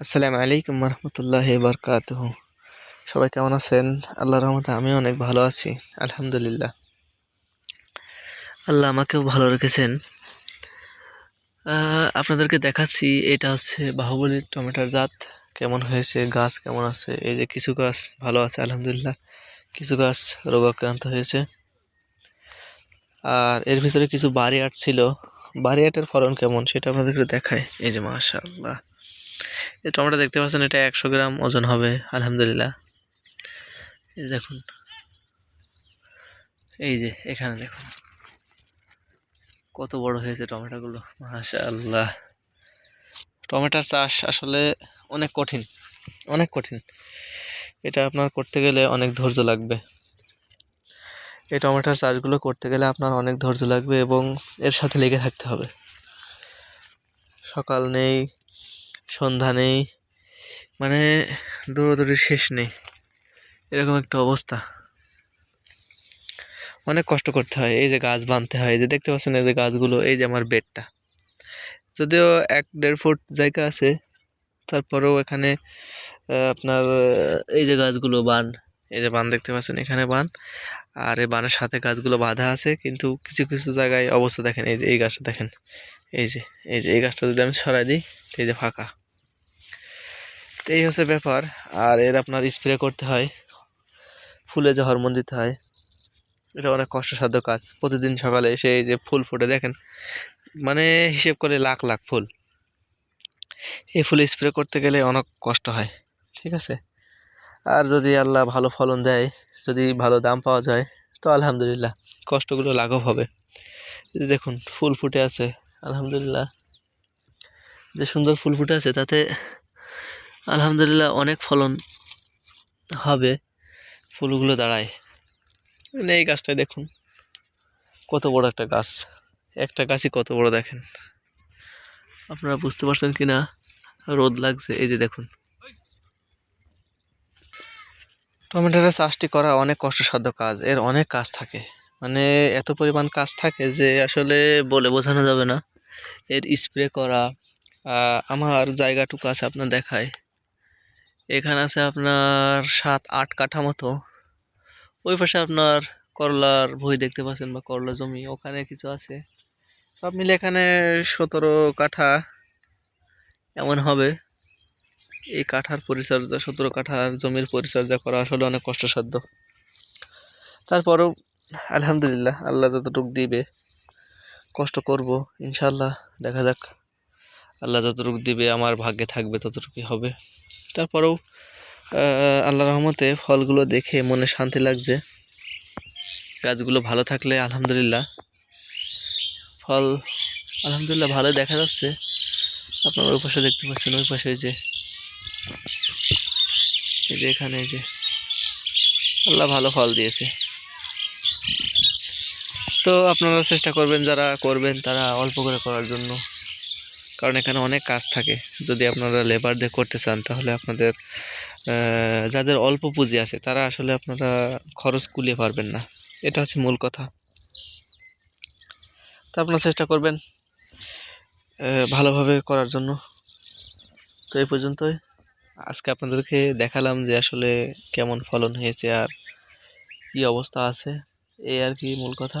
আসসালামু আলাইকুম রহমতুল্লাহ বরকাত সবাই কেমন আছেন? আল্লাহ রহমতে আমি অনেক ভালো আছি, আলহামদুলিল্লাহ। আল্লাহ আমাকেও ভালো রেখেছেন। আপনাদেরকে দেখাচ্ছি, এটা হচ্ছে বাহুবলীর টমেটোর জাত। কেমন হয়েছে, গাছ কেমন আছে? এই যে কিছু গাছ ভালো আছে, আলহামদুলিল্লাহ। কিছু গাছ রোগাক্রান্ত হয়েছে। আর এর ভিতরে কিছু বাড়ি আট ছিল। বাড়ি আটের ফলন কেমন সেটা আপনাদেরকে দেখায় এই যে মাশাআল্লাহ। এই টমেটো দেখতে পাচ্ছেন, এটা একশো গ্রাম ওজন হবে, আলহামদুলিল্লাহ। এই দেখুন। এই যে, এখানে দেখুন। কত বড় হয়েছে টমেটোগুলো, মাশাআল্লাহ। টমেটোর চাষ আসলে অনেক কঠিন অনেক কঠিন। এটা আপনার করতে গেলে অনেক ধৈর্য লাগবে। এই টমেটোর চাষগুলো করতে গেলে আপনার অনেক ধৈর্য লাগবে এবং এর সাথে লেগে থাকতে হবে। সকাল নেই সন্ধ্যা নেই। মানে দৌড়াদৌড়ির শেষ নেই। এরকম একটা অবস্থা। অনেক কষ্ট করতে হয়। এই যে গাছ বাঁধতে হয়। এই যে দেখতে পাচ্ছেন এই যে গাছগুলো, এই যে আমার বেডটা। যদিও এক দেড় ফুট জায়গা আছে। তারপরেও এখানে আপনার এই যে গাছগুলো বান, এই যে বান দেখতে পাচ্ছেন, এখানে বান। আর এই বানের সাথে গাছগুলো বাঁধা আছে। কিন্তু কিছু কিছু জায়গায় অবস্থা দেখেন। এই যে এই গাছটা দেখেন। এই যে এই যে, এই গাছটা যদি আমি সরাই দিই, তো এই যে ফাঁকা। তো এই হচ্ছে ব্যাপার, আর এর আপনার স্প্রে করতে হয়, ফুলে যে হরমোন দিতে হয়, এটা অনেক কষ্টসাধ্য কাজ। প্রতিদিন সকালে এসে এই যে ফুল ফুটে, দেখেন মানে হিসেব করে লাখ লাখ ফুল। এই ফুল স্প্রে করতে গেলে অনেক কষ্ট হয়, ঠিক আছে? আর যদি আল্লাহ ভালো ফলন দেয়, যদি ভালো দাম পাওয়া যায়, তো আলহামদুলিল্লাহ, কষ্টগুলো লাঘব হবে। দেখুন, ফুল ফুটে আছে আলহামদুলিল্লাহ। যে সুন্দর ফুল ফুটে আছে, তাতে আলহামদুলিল্লাহ অনেক ফলন হবে ফুলগুলো দাঁড়ায়। মানে এই গাছটাই দেখুন, কত বড় একটা গাছ। একটা গাছই কত বড় দেখেন। আপনারা বুঝতে পারছেন কি না রোদ লাগছে, এই যে দেখুন। টমেটোর চাষটি করা অনেক কষ্টসাধ্য কাজ, এর অনেক কাজ থাকে। মানে এত পরিমাণ কাজ থাকে যে আসলে বলে বোঝানো যাবে না। এর স্প্রে করা আমার জায়গাটুকু আছে আপনার দেখায়। এখানে আছে আপনার সাত, আট কাঠা মতো। ওই পাশে আপনার করলার ভুঁই দেখতে পাচ্ছেন বা করলা জমি, ওখানে কিছু আছে। সব মিলে এখানে সতেরো কাঠা এমন হবে। এই কাঠার পরিচর্যা, সতেরো কাঠার জমির পরিচর্যা করা আসলে অনেক কষ্টসাধ্য। তারপরেও আলহামদুলিল্লাহ, আল্লাহ যতটুকু দিবে। কষ্ট করব ইনশাল্লাহ দেখা যাক। আল্লাহ যতটুকু দিবে, আমার ভাগ্যে থাকবে ততটুকুই হবে। তারপরেও আল্লাহ রহমতে ফলগুলো দেখে মনে শান্তি লাগছে। গাছগুলো ভালো থাকলে আলহামদুলিল্লাহ। ফল, আলহামদুলিল্লাহ ভালো দেখা যাচ্ছে। আপনার ওই পাশে দেখতে পাচ্ছেন, ওই পাশে যে যে এখানে যে, আল্লাহ ভালো ফল দিয়েছে। তো আপনারা চেষ্টা করবেন যারা করবেন তারা অল্প করে করার জন্য। কারণ এখানে অনেক কাজ থাকে। যদি আপনারা লেবার দিয়ে করতে চান তাহলে আপনাদের যাদের অল্প পুঁজি আছে তারা আসলে আপনারা খরচ কুলিয়ে পারবেন না। এটা হচ্ছে মূল কথা। তো আপনারা চেষ্টা করবেন ভালোভাবে করার জন্য। তো এই পর্যন্তই। আজকে আপনাদেরকে দেখালাম যে আসলে কেমন ফলন হয়েছে আর কি অবস্থা আছে। এই আর কি মূল কথা।